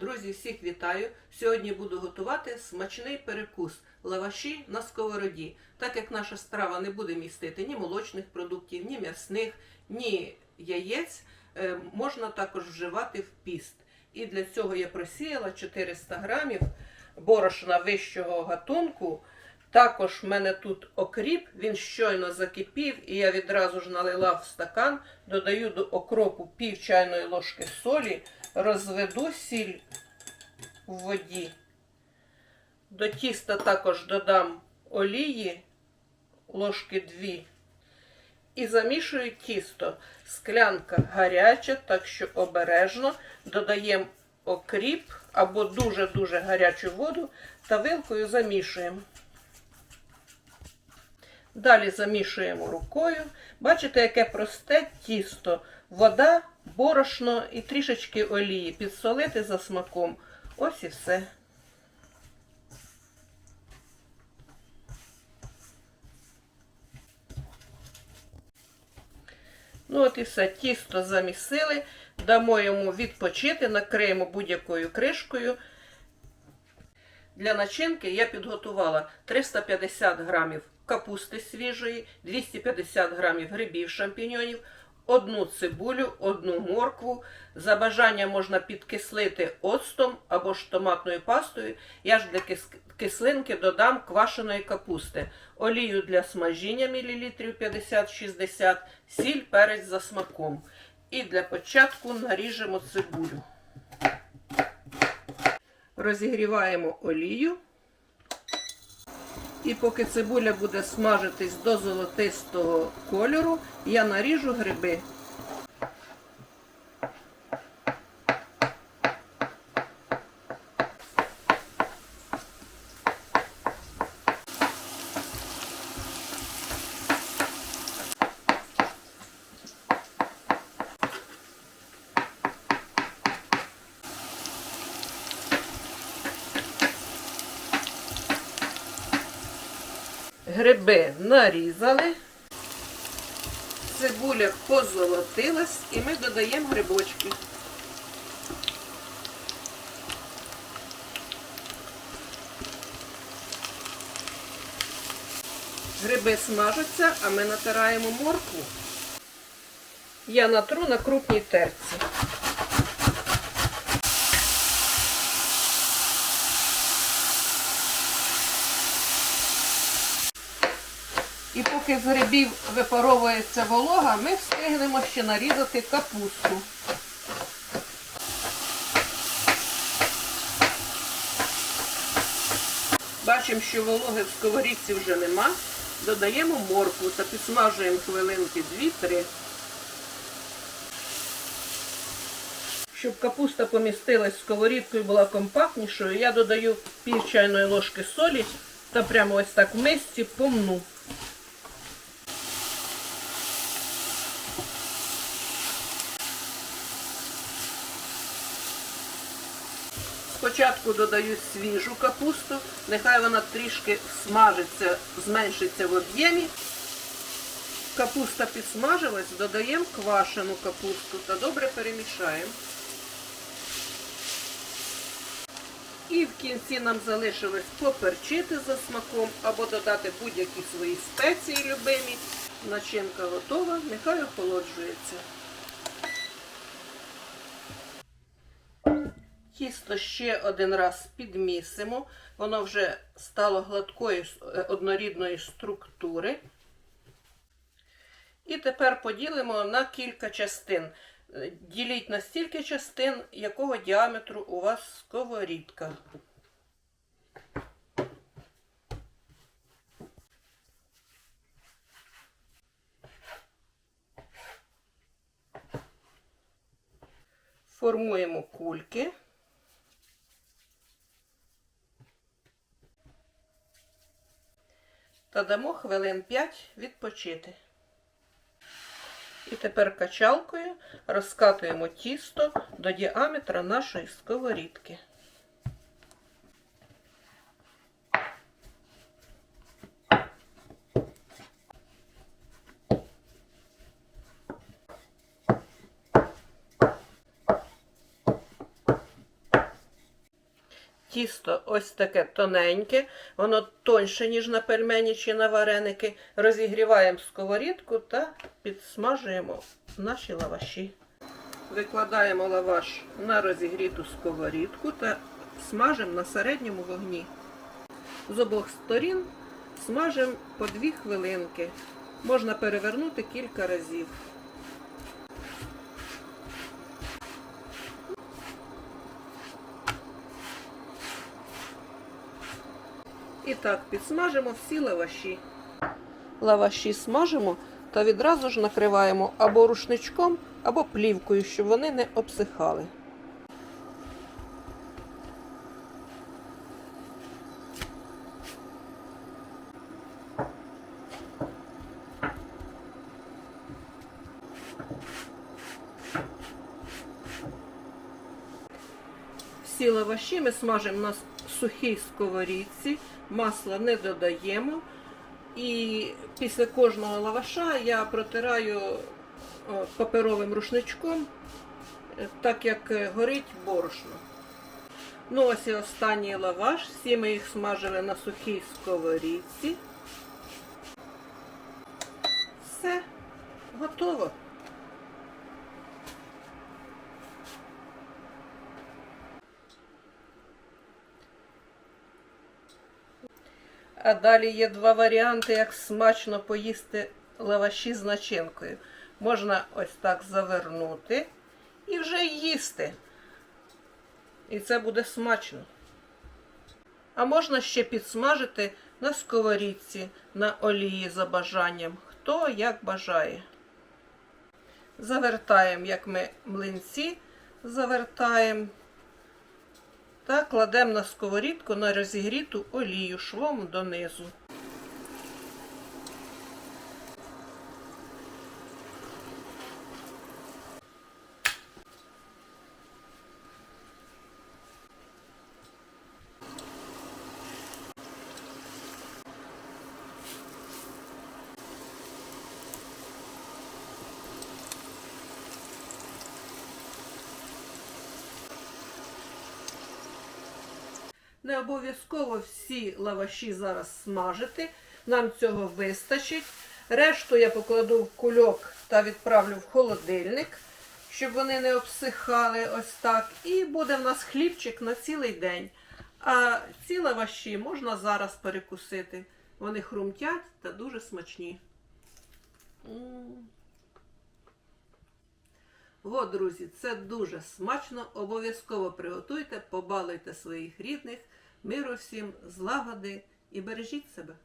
Друзі, всіх вітаю! Сьогодні буду готувати смачний перекус лаваші на сковороді. Так як наша страва не буде містити ні молочних продуктів, ні м'ясних, ні яєць, е, можна також вживати в піст. І для цього я просіяла 400 грамів борошна вищого гатунку. Також в мене тут окріп, він щойно закипів, і я відразу ж налила в стакан, додаю до окропу пів чайної ложки солі, розведу сіль в воді. До тіста також додам олії, ложки 2. І замішую тісто. Склянка гаряча, так що обережно додаємо окріп або дуже-дуже гарячу воду та вилкою замішуємо. Далі замішуємо рукою. Бачите, яке просте тісто, вода, борошно і трішечки олії. Підсолити за смаком. Ось і все. Ну, от і все, тісто замісили, дамо йому відпочити, накриємо будь-якою кришкою. Для начинки я підготувала 350 грамів капусти свіжої, 250 грамів грибів шампіньонів, одну цибулю, одну моркву. За бажання можна підкислити оцтом або ж томатною пастою. Я ж для кислинки додам квашеної капусти, олію для смажіння мілілітрів 50-60, сіль, перець за смаком. І для початку наріжемо цибулю. Розігріваємо олію. І поки цибуля буде смажитись до золотистого кольору, я наріжу гриби. Гриби нарізали, цибуля позолотилась і ми додаємо грибочки. Гриби смажаться, а ми натираємо моркву. Я натру на крупній терці. І поки з грибів випаровується волога, ми встигнемо ще нарізати капусту. Бачимо, що вологи в сковорідці вже нема. Додаємо моркву та підсмажуємо хвилинки 2-3. Щоб капуста помістилась і була компактнішою, я додаю пів чайної ложки солі та прямо ось так в мисці помну. Спочатку додаю свіжу капусту, нехай вона трішки смажиться, зменшиться в об'ємі. Капуста підсмажилась, додаємо квашену капусту та добре перемішаємо. І в кінці нам залишилось поперчити за смаком або додати будь-які свої спеції любимі. Начинка готова, нехай охолоджується. Тісто ще один раз підмісимо, воно вже стало гладкої однорідної структури. І тепер поділимо на кілька частин. Діліть на стільки частин, якого діаметру у вас сковорідка. Формуємо кульки. Та дамо хвилин 5 відпочити. І тепер качалкою розкатуємо тісто до діаметра нашої сковорідки. Тісто ось таке тоненьке, воно тоньше, ніж на пельмені чи на вареники. Розігріваємо сковорідку та підсмажуємо наші лаваші. Викладаємо лаваш на розігріту сковорідку та смажимо на середньому вогні. З обох сторін смажимо по 2 хвилинки. Можна перевернути кілька разів. І так підсмажимо всі лаваші. Лаваші смажимо та відразу ж накриваємо або рушничком, або плівкою, щоб вони не обсихали. Всі лаваші ми смажимо на сухій сковорідці, масла не додаємо. І після кожного лаваша я протираю паперовим рушничком, е, так як е, горить борошно. Ну, ось і останній лаваш. Всі ми їх смажили на сухій сковорідці. Все, готово. А далі є два варіанти, як смачно поїсти лаваші з начинкою. Можна ось так завернути і вже їсти. І це буде смачно. А можна ще підсмажити на сковорідці, на олії за бажанням. Хто як бажає. Завертаємо, як ми млинці завертаємо. Та кладемо на сковорідку на розігріту олію швом донизу. Не обов'язково всі лаваші зараз смажити. Нам цього вистачить. Решту я покладу в кульок та відправлю в холодильник, щоб вони не обсихали ось так. І буде в нас хлібчик на цілий день. А ці лаваші можна зараз перекусити. Вони хрумтять та дуже смачні. О, друзі, це дуже смачно. Обов'язково приготуйте, побалуйте своїх рідних. Миру всім, злагоди і бережіть себе.